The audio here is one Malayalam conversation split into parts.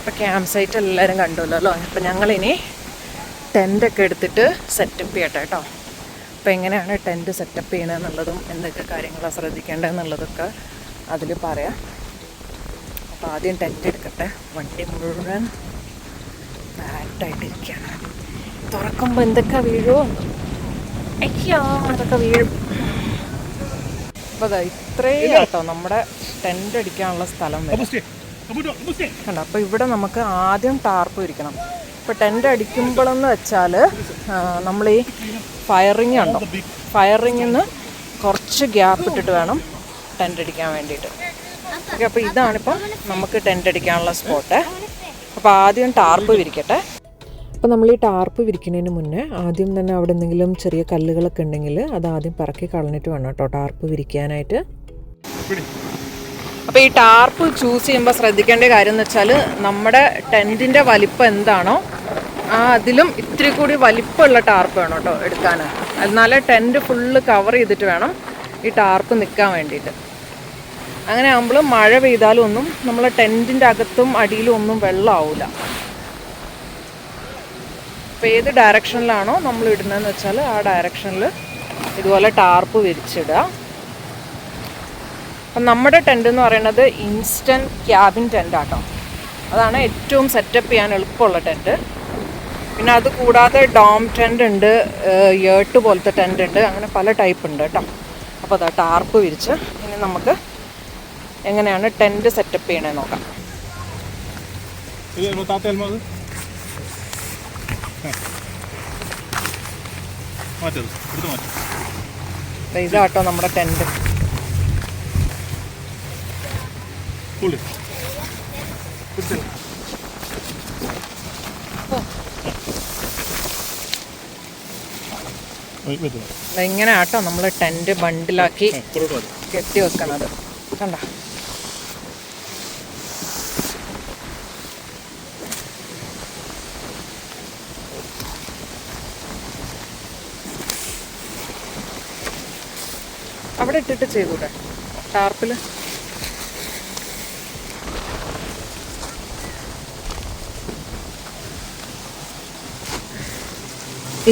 ഇപ്പം ക്യാമ്പ് സൈറ്റ് എല്ലാവരും കണ്ടുവല്ലോ അല്ലോ? അപ്പം ഞങ്ങളിനി ടെന്റൊക്കെ എടുത്തിട്ട് സെറ്റപ്പ് ചെയ്യട്ടെ കേട്ടോ. അപ്പോൾ എങ്ങനെയാണ് ടെന്റ് സെറ്റപ്പ് ചെയ്യണമെന്നുള്ളതും എന്തൊക്കെ കാര്യങ്ങളാണ് ശ്രദ്ധിക്കേണ്ടതെന്നുള്ളതൊക്കെ അതിൽ പറയാം. അപ്പോൾ ആദ്യം ടെന്റ് എടുക്കട്ടെ. വണ്ടി മുഴുവൻ ഫ്ലാറ്റായിട്ടിരിക്കുകയാണ് തുറക്കുമ്പോൾ എന്തൊക്കെ വീഴുമോ അയ്യോ അതൊക്കെ വീഴും. അപ്പോൾ ഇത്രയും കേട്ടോ. നമ്മുടെ ടെന്റ് അടിക്കാനുള്ള സ്ഥലം വരും. കണ്ടോ അപ്പോൾ ഇവിടെ നമുക്ക് ആദ്യം ടാർപ്പ് വിരിക്കണം. ഇപ്പോൾ ടെന്റ് അടിക്കുമ്പോഴെന്ന് വെച്ചാൽ നമ്മൾ ഈ ഫയറിങ് ഉണ്ടോ ഫയറിങ്ങിൽ നിന്ന് കുറച്ച് ഗ്യാപ്പ് ഇട്ടിട്ട് വേണം ടെന്റ് അടിക്കാൻ വേണ്ടിയിട്ട്. ഓക്കെ അപ്പോൾ ഇതാണിപ്പം നമുക്ക് ടെന്റ് അടിക്കാനുള്ള സ്പോട്ട് അപ്പോൾ ആദ്യം ടാർപ്പ് വിരിക്കട്ടെ. അപ്പോൾ നമ്മൾ ഈ ടാർപ്പ് വിരിക്കുന്നതിന് മുന്നേ ആദ്യം തന്നെ അവിടെ എന്തെങ്കിലും ചെറിയ കല്ലുകളൊക്കെ ഉണ്ടെങ്കിൽ അത് ആദ്യം പറക്കി കളഞ്ഞിട്ട് വേണം കേട്ടോ ടാർപ്പ് വിരിക്കാനായിട്ട്. അപ്പോൾ ഈ ടാർപ്പ് ചൂസ് ചെയ്യുമ്പോൾ ശ്രദ്ധിക്കേണ്ട കാര്യം എന്ന് വെച്ചാൽ നമ്മുടെ ടെന്റിന്റെ വലിപ്പം എന്താണോ ആ അതിലും ഇത്തിരി കൂടി വലിപ്പമുള്ള ടാർപ്പ് വേണം കേട്ടോ എടുക്കാൻ എന്നാലേ ടെന്റ് ഫുള്ള് കവർ ചെയ്തിട്ട് വേണം ഈ ടാർപ്പ് നിൽക്കാൻ വേണ്ടിയിട്ട്. അങ്ങനെ ആകുമ്പോൾ മഴ പെയ്താലും ഒന്നും നമ്മൾ ടെന്റിന്റെ അകത്തും അടിയിലും ഒന്നും വെള്ളമാവില്ല അപ്പോൾ ഏത് ഡയറക്ഷനിലാണോ നമ്മൾ ഇടുന്നതെന്ന് വെച്ചാൽ ആ ഡയറക്ഷനിൽ ഇതുപോലെ ടാർപ്പ് വിരിച്ചിടുക. അപ്പം നമ്മുടെ ടെന്റ് എന്ന് പറയുന്നത് ഇൻസ്റ്റന്റ് ക്യാബിൻ ടെന്റ് ആട്ടോ. അതാണ് ഏറ്റവും സെറ്റപ്പ് ചെയ്യാൻ എളുപ്പമുള്ള ടെന്റ് പിന്നെ അത് കൂടാതെ ഡോം ടെന്റ് ഉണ്ട് ഏട്ട് പോലത്തെ ടെന്റ് ഉണ്ട് അങ്ങനെ പല ടൈപ്പ് ഉണ്ട് കേട്ടോ. അപ്പോൾ അതാ ടാർപ്പ് വിരിച്ച് ഇനി നമുക്ക് എങ്ങനെയാണ് ടെന്റ് സെറ്റപ്പ് ചെയ്യണേ നോക്കാം. ഇതാട്ടോ നമ്മുടെ ടെന്റ് പുള്ളി ഇങ്ങനെ ആട്ടോ നമ്മൾ ടെന്റ് ബണ്ടിലാക്കി കെട്ടി വെക്കണത്. കണ്ട? അവിടെ ഇട്ടിട്ട് ചെയ്തൂടെ? ടാർപ്പിൽ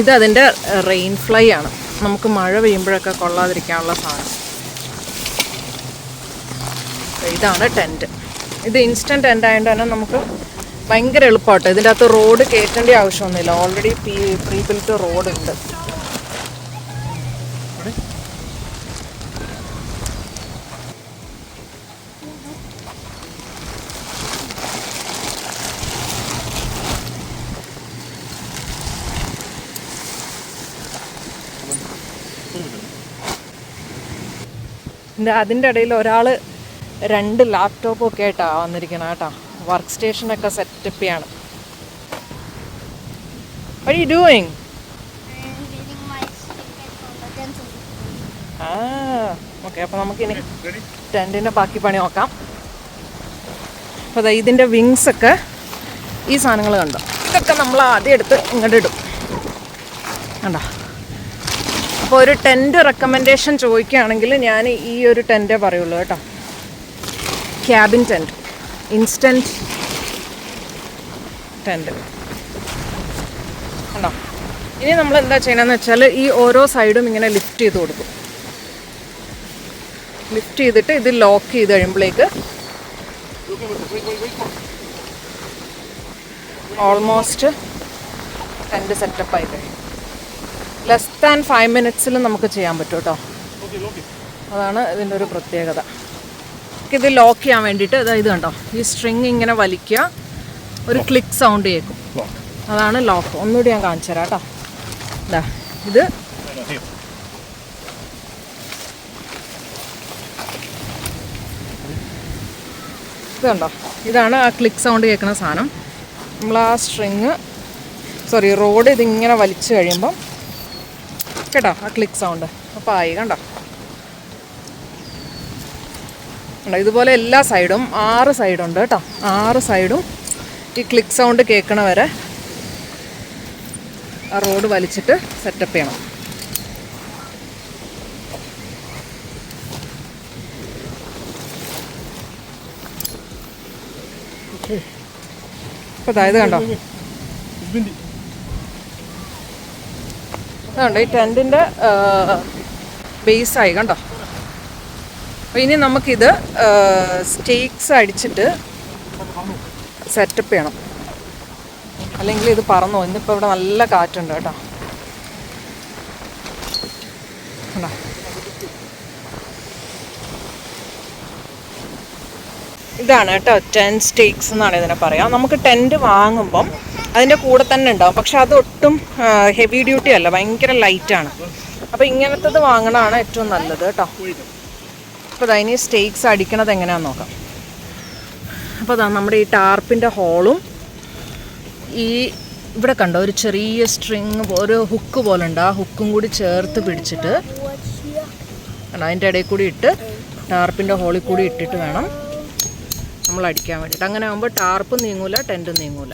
ഇത് അതിന്റെ റെയിൻ ഫ്ലൈ ആണ്. നമുക്ക് മഴ പെയ്യുമ്പോഴൊക്കെ കൊള്ളാതിരിക്കാനുള്ള സാധനം. ഇതാണ് ടെന്റ് ഇത് ഇൻസ്റ്റന്റ് ടെന്റ് ആയതുകൊണ്ട് തന്നെ നമുക്ക് ഭയങ്കര എളുപ്പമാട്ടോ. ഇതിന്റെ അകത്ത് റോഡ് കയറ്റേണ്ട ആവശ്യമൊന്നുമില്ല. ഓൾറെഡി പ്രീ ബിൽറ്റ് റോഡ് അതിന്റെ ഇടയിൽ ഒരാൾ രണ്ട് ലാപ്ടോപ്പൊക്കെ ആയിട്ടാണ് വന്നിരിക്കണം കേട്ടോ. വർക്ക് സ്റ്റേഷനൊക്കെ സെറ്റപ്പ് ചെയ്യാണ്. What are ഓക്കെ അപ്പോൾ നമുക്കിനി ടെന്റിന്റെ ബാക്കി പണി നോക്കാം. അപ്പോൾ ദാ ഇതിന്റെ വിങ്സ് ഒക്കെ ഈ സാധനങ്ങൾ കണ്ടോ? ഇതൊക്കെ നമ്മൾ ആദ്യം എടുത്ത് ഇങ്ങോട്ട് ഇടും. കണ്ടോ? അപ്പോൾ ഒരു ടെന്റ് റെക്കമെൻഡേഷൻ ചോദിക്കുകയാണെങ്കിൽ ഞാൻ ഈ ഒരു ടെന്റേ പറയുള്ളൂ കേട്ടോ. ക്യാബിൻ ടെന്റ് ഇൻസ്റ്റന്റ് ടെന്റ് ഉണ്ടോ ഇനി നമ്മൾ എന്താ ചെയ്യണമെന്ന് വെച്ചാൽ ഈ ഓരോ സൈഡും ഇങ്ങനെ ലിഫ്റ്റ് ചെയ്ത് കൊടുക്കും. ലിഫ്റ്റ് ചെയ്തിട്ട് ഇത് ലോക്ക് ചെയ്ത് കഴിയുമ്പോഴേക്ക് ഓൾമോസ്റ്റ് ടെന്റ് സെറ്റപ്പ് ആയി കഴിയും. ലെസ് ദാൻ ഫൈവ് മിനിറ്റ്സിൽ നമുക്ക് ചെയ്യാൻ പറ്റും കേട്ടോ. അതാണ് ഇതിന്റെ ഒരു പ്രത്യേകത. ഇത് ലോക്ക് ചെയ്യാൻ വേണ്ടിയിട്ട് അതായത് ഇത് കണ്ടോ? ഈ സ്ട്രിങ് ഇങ്ങനെ വലിക്കുക ഒരു ക്ലിക്ക് സൗണ്ട് കേൾക്കും. അതാണ് ലോക്ക് ഒന്നുകൂടി ഞാൻ കാണിച്ചു തരാം കേട്ടോ. ഇതാ ഇത്. ഇതുണ്ടോ ഇതാണ് ആ ക്ലിക്ക് സൗണ്ട് കേൾക്കുന്ന സാധനം. നമ്മൾ ആ സ്ട്രിങ് സോറി റോഡ് ഇതിങ്ങനെ വലിച്ചു കഴിയുമ്പം കേട്ടോ ആ ക്ലിക്ക് സൗണ്ട് അപ്പോൾ ആയി കണ്ടോ? കണ്ടോ ഇതുപോലെ എല്ലാ സൈഡും ആറ് സൈഡുണ്ട് കേട്ടോ. ആറ് സൈഡും ഈ ക്ലിക്ക് സൗണ്ട് കേൾക്കണ വരെ ആ റോഡ് വലിച്ചിട്ട് സെറ്റപ്പ് ചെയ്യണം. അപ്പോൾ അതായത് കണ്ടോ. അതുകൊണ്ട് ഈ ടെന്റിന്റെ ബേസായി കണ്ടോ? അപ്പോൾ ഇനി നമുക്കിത് സ്റ്റേക്സ് അടിച്ചിട്ട് സെറ്റപ്പ് ചെയ്യണം. അല്ലെങ്കിൽ ഇത് പറന്നു ഇന്നിപ്പോൾ ഇവിടെ നല്ല കാറ്റുണ്ട് കേട്ടോ. കണ്ടോ? ഇതാണ് കേട്ടോ ടെൻ സ്റ്റേക്സ് എന്നാണ് ഇതിനെ പറയാം നമുക്ക് ടെന്റ് വാങ്ങുമ്പം അതിന്റെ കൂടെ തന്നെ ഉണ്ടാവും. പക്ഷെ അത് ഒട്ടും ഹെവി ഡ്യൂട്ടി അല്ല ഭയങ്കര ലൈറ്റാണ് അപ്പോൾ ഇങ്ങനത്തത് വാങ്ങണതാണ് ഏറ്റവും നല്ലത് കേട്ടോ. അപ്പോൾ അതിന് സ്റ്റേക്സ് അടിക്കണത് എങ്ങനെയാണെന്ന് നോക്കാം. അപ്പോൾ അതാ നമ്മുടെ ഈ ടാർപ്പിന്റെ ഹോളും ഈ ഇവിടെ കണ്ടോ ഒരു ചെറിയ സ്ട്രിങ് ഒരു ഹുക്ക് പോലെ ഉണ്ട്. ആ ഹുക്കും കൂടി ചേർത്ത് പിടിച്ചിട്ട് അതിന്റെ ഇടയിൽ കൂടി ഇട്ട് ടാർപ്പിന്റെ ഹോളിൽ കൂടി ഇട്ടിട്ട് വേണം നമ്മൾ അടിക്കാൻ വേണ്ടിയിട്ട്. അങ്ങനെ ആകുമ്പോൾ ടാർപ്പും നീങ്ങൂല ടെന്റും നീങ്ങൂല.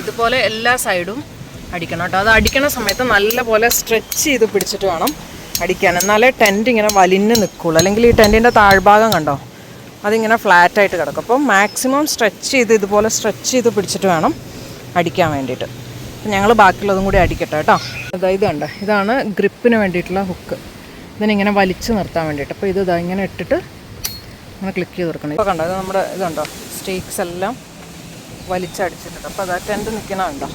ഇതുപോലെ എല്ലാ സൈഡും അടിക്കണം കേട്ടോ. അത് അടിക്കണ സമയത്ത് നല്ലപോലെ സ്ട്രെച്ച് ചെയ്ത് പിടിച്ചിട്ട് വേണം അടിക്കാൻ. എന്നാലേ ടെന്റ് ഇങ്ങനെ വലിഞ്ഞ് നിൽക്കുള്ളൂ അല്ലെങ്കിൽ ഈ ടെന്റിന്റെ താഴ്ഭാഗം കണ്ടോ? അതിങ്ങനെ ഫ്ലാറ്റായിട്ട് കിടക്കും. അപ്പോൾ മാക്സിമം സ്ട്രെച്ച് ചെയ്ത് ഇതുപോലെ സ്ട്രെച്ച് ചെയ്ത് പിടിച്ചിട്ട് വേണം അടിക്കാൻ വേണ്ടിയിട്ട്. അപ്പം ഞങ്ങൾ ബാക്കിയുള്ളതും കൂടി അടിക്കട്ടെ കേട്ടോ. അതായത് ഇത് കണ്ടോ? ഇതാണ് ഗ്രിപ്പിന് വേണ്ടിയിട്ടുള്ള ഹുക്ക് ഇതിനിങ്ങനെ വലിച്ചു നിർത്താൻ വേണ്ടിയിട്ട്. അപ്പോൾ ഇത് ഇതാ ഇങ്ങനെ ഇട്ടിട്ട് ഇങ്ങനെ ക്ലിക്ക് ചെയ്ത് കൊടുക്കണം. ഇപ്പോൾ കണ്ടോ? ഇത് നമ്മുടെ ഇതുണ്ടോ സ്റ്റേക്സ് എല്ലാം വലിച്ചടിച്ചിട്ടുണ്ട്. അപ്പോൾ അതാ ടെന്റ് നിൽക്കണുണ്ടോ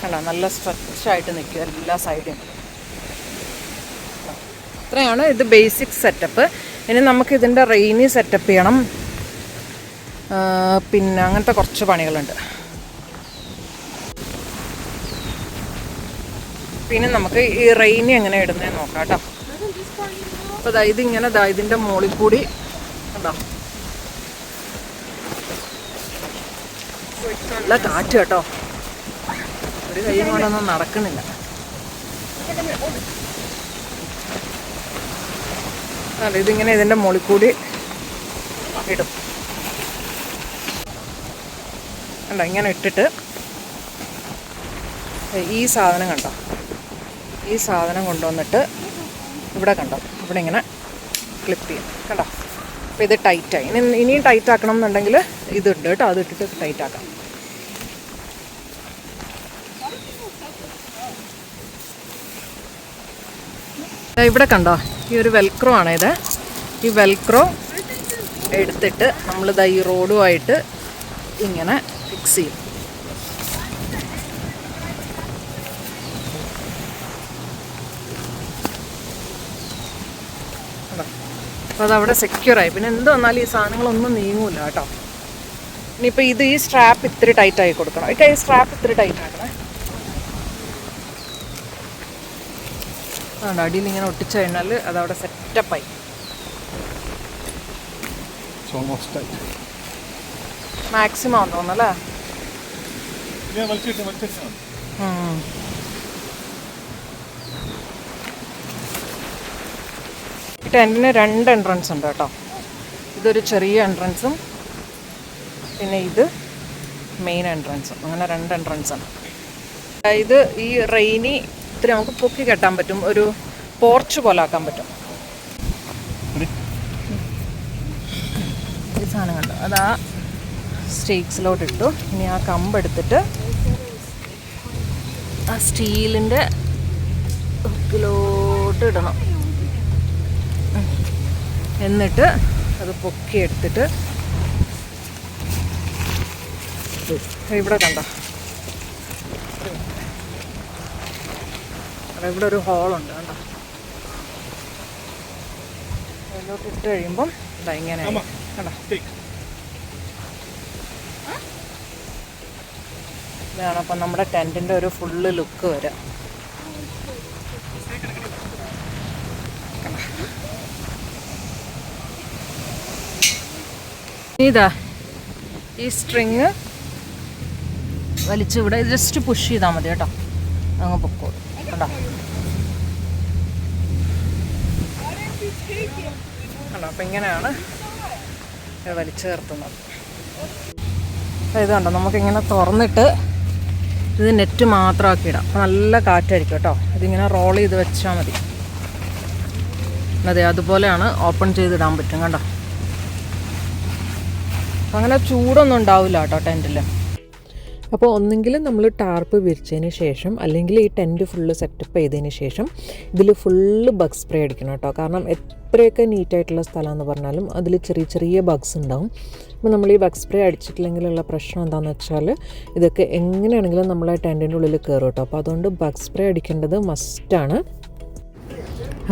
കണ്ടോ? നല്ല സ്ട്രെച്ചായിട്ട് നിൽക്കുക എല്ലാ സൈഡും ഇത്രയാണ് ഇത് ബേസിക് സെറ്റപ്പ് ഇനി നമുക്ക് ഇതിന്റെ റെയിനി സെറ്റപ്പ് ചെയ്യണം. പിന്നെ അങ്ങനത്തെ കുറച്ച് പണികളുണ്ട്. പിന്നെ നമുക്ക് ഈ റെയിനി എങ്ങനെ ഇടുന്നതെന്ന് നോക്കാം കേട്ടോ. അപ്പോൾ ഇതിങ്ങനെ ഇതിന്റെ മുകളിൽ കൂടി കണ്ടോ? നല്ല കാറ്റ് കേട്ടോ. ഒരു കൈ കൊണ്ടൊന്നും നടക്കണില്ല. അല്ല ഇതിങ്ങനെ ഇതിന്റെ മുകളിൽ കൂടി ഇടും. കണ്ടോ ഇങ്ങനെ ഇട്ടിട്ട് ഈ സാധനം കണ്ടോ? ഈ സാധനം കൊണ്ടുവന്നിട്ട് ഇവിടെ കണ്ടോ? ഇവിടെ ഇങ്ങനെ ക്ലിപ്പ് ചെയ്യും. കണ്ടോ? അപ്പോൾ ഇത് ടൈറ്റായി ഇനി ഇനിയും ടൈറ്റ് ആക്കണം എന്നുണ്ടെങ്കിൽ ഇതുണ്ട് കേട്ടോ. അത് ഇട്ടിട്ട് ടൈറ്റ് ആക്കാം. ഇവിടെ കണ്ടോ? ഈ ഒരു വെൽക്രോ ആണ് ഇത് ഈ വെൽക്രോ എടുത്തിട്ട് നമ്മളിതാ ഈ റോഡുമായിട്ട് ഇങ്ങനെ ഫിക്സ് ചെയ്യും? അപ്പോൾ അതവിടെ സെക്യൂറായി പിന്നെ എന്ത് വന്നാലും ഈ സാധനങ്ങളൊന്നും നീങ്ങൂല കേട്ടോ. ഇനിയിപ്പോൾ ഇത് ഈ സ്ട്രാപ്പ് ഇത്തിരി ടൈറ്റായി കൊടുക്കണം. കൊടുക്കണം ഈ സ്ട്രാപ്പ് ഇത്തിരി ടൈറ്റ് ആക്കണേ. അതുകൊണ്ട് അടിയിൽ ഇങ്ങനെ ഒട്ടിച്ചു കഴിഞ്ഞാൽ അതവിടെ സെറ്റപ്പായി. മാക്സിമം ആണെന്ന് ഈ ടെന്റിന് രണ്ട് എൻട്രൻസ് ഉണ്ട് കേട്ടോ. ഇതൊരു ചെറിയ എൻട്രൻസും പിന്നെ ഇത് മെയിൻ എൻട്രൻസും അങ്ങനെ രണ്ട് എൻട്രൻസാണ് അതായത് ഇത് ഈ റെയിനി ഇത്തിരി നമുക്ക് പൊക്കി കെട്ടാൻ പറ്റും. ഒരു പോർച്ച് പോലെ ആക്കാൻ പറ്റും? ഈ സാധനം കണ്ടു? അത് ആ സ്റ്റേക്സിലോട്ട് ഇട്ടു. ഇനി ആ കമ്പ് എടുത്തിട്ട് ആ സ്റ്റീലിന്റെ ഹുക്കിലോട്ട് ഇടണം. എന്നിട്ട് അത് പൊക്കി എടുത്തിട്ട് ഇവിടെ കണ്ടോ? ഇവിടെ ഒരു ഹോളുണ്ട് അതിലോട്ട് ഇട്ട് കഴിയുമ്പം ഇതാ ഇങ്ങനെ. ഇതാണ് അപ്പം നമ്മുടെ ടെന്റിന്റെ ഒരു ഫുള്ള് ലുക്ക് വരാം. ഇതാ ഈ സ്ട്രിങ് വലിച്ചിവിടെ ജസ്റ്റ് പുഷ് ചെയ്താൽ മതി കേട്ടോ. അങ്ങ് പൊക്കോളൂ. കണ്ടോ? അപ്പം ഇങ്ങനെയാണ് വലിച്ചു ചേർത്തുന്നത് അപ്പോൾ ഇത് കണ്ടോ? നമുക്കിങ്ങനെ തുറന്നിട്ട് ഇത് നെറ്റ് മാത്രമാക്കി ഇടാം അപ്പോൾ നല്ല കാറ്റായിരിക്കും കേട്ടോ. ഇതിങ്ങനെ റോൾ ചെയ്ത് വെച്ചാൽ മതി. അതെ അതുപോലെയാണ് ഓപ്പൺ ചെയ്തിടാൻ പറ്റും. കണ്ടോ? അങ്ങനെ ചൂടൊന്നും ഉണ്ടാവില്ല കേട്ടോ ടെന്റിൽ അപ്പോൾ ഒന്നെങ്കിൽ നമ്മൾ ടാർപ്പ് വിരിച്ചതിന് ശേഷം അല്ലെങ്കിൽ ഈ ടെന്റ് ഫുള്ള് സെറ്റപ്പ് ചെയ്തതിന് ശേഷം ഇതിൽ ഫുള്ള് ബഗ് സ്പ്രേ അടിക്കണം കേട്ടോ. കാരണം എത്രയൊക്കെ നീറ്റായിട്ടുള്ള സ്ഥലമെന്ന് പറഞ്ഞാലും അതിൽ ചെറിയ ചെറിയ ബഗ്സ് ഉണ്ടാവും. അപ്പോൾ നമ്മൾ ഈ ബഗ് സ്പ്രേ അടിച്ചിട്ടില്ലെങ്കിലുള്ള പ്രശ്നം എന്താണെന്ന് വെച്ചാൽ ഇതൊക്കെ എങ്ങനെയാണെങ്കിലും നമ്മളെ ടെന്റിന്റെ ഉള്ളിൽ കയറും കേട്ടോ. അപ്പോൾ അതുകൊണ്ട് ബഗ് സ്പ്രേ അടിക്കേണ്ടത് മസ്റ്റാണ്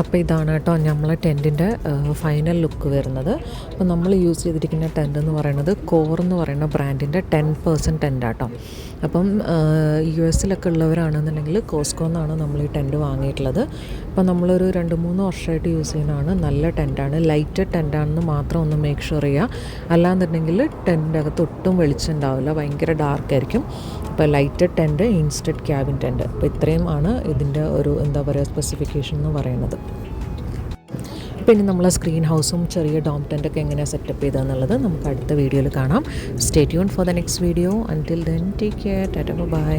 അപ്പോൾ ഇതാണ് കേട്ടോ നമ്മളെ ടെന്റിന്റെ ഫൈനൽ ലുക്ക് വരുന്നത്. അപ്പോൾ നമ്മൾ യൂസ് ചെയ്തിരിക്കുന്ന ടെന്റ് എന്ന് പറയുന്നത് കോർ എന്ന് പറയുന്ന ബ്രാൻഡിന്റെ ടെൻ പേഴ്സന്റ് ടെന്റ് ആട്ടോ. അപ്പം യു എസിലൊക്കെ ഉള്ളവരാണെന്നുണ്ടെങ്കിൽ കോസ്കോ എന്നാണ് നമ്മൾ ഈ ടെന്റ് വാങ്ങിയിട്ടുള്ളത്. അപ്പോൾ നമ്മളൊരു രണ്ട് മൂന്ന് വർഷമായിട്ട് യൂസ് ചെയ്യുന്നതാണ്. നല്ല ടെന്റാണ് ലൈറ്റ് ടെന്റാണെന്ന് മാത്രം ഒന്ന് മേക്ക് ഷുവർ ചെയ്യുക. അല്ലാന്നുണ്ടെങ്കിൽ ടെന്റിന്റെ അകത്ത് ഒട്ടും വെളിച്ചം ഉണ്ടാവില്ല. ഭയങ്കര ഡാർക്ക് ആയിരിക്കും. അപ്പോൾ light tent instead cabin tent അപ്പോൾ ഇത്രയും ആണ് ഇതിന്റെ ഒരു എന്താ പറയുക സ്പെസിഫിക്കേഷൻ എന്ന് പറയുന്നത്. പിന്നെ നമ്മൾ സ്ക്രീൻ ഹൗസും ചെറിയ ഡോം ടെന്റൊക്കെ എങ്ങനെയാണ് സെറ്റപ്പ് ചെയ്തതെന്നുള്ളത് നമുക്ക് അടുത്ത വീഡിയോയിൽ കാണാം. Stay tune for the next video until then take care tata bye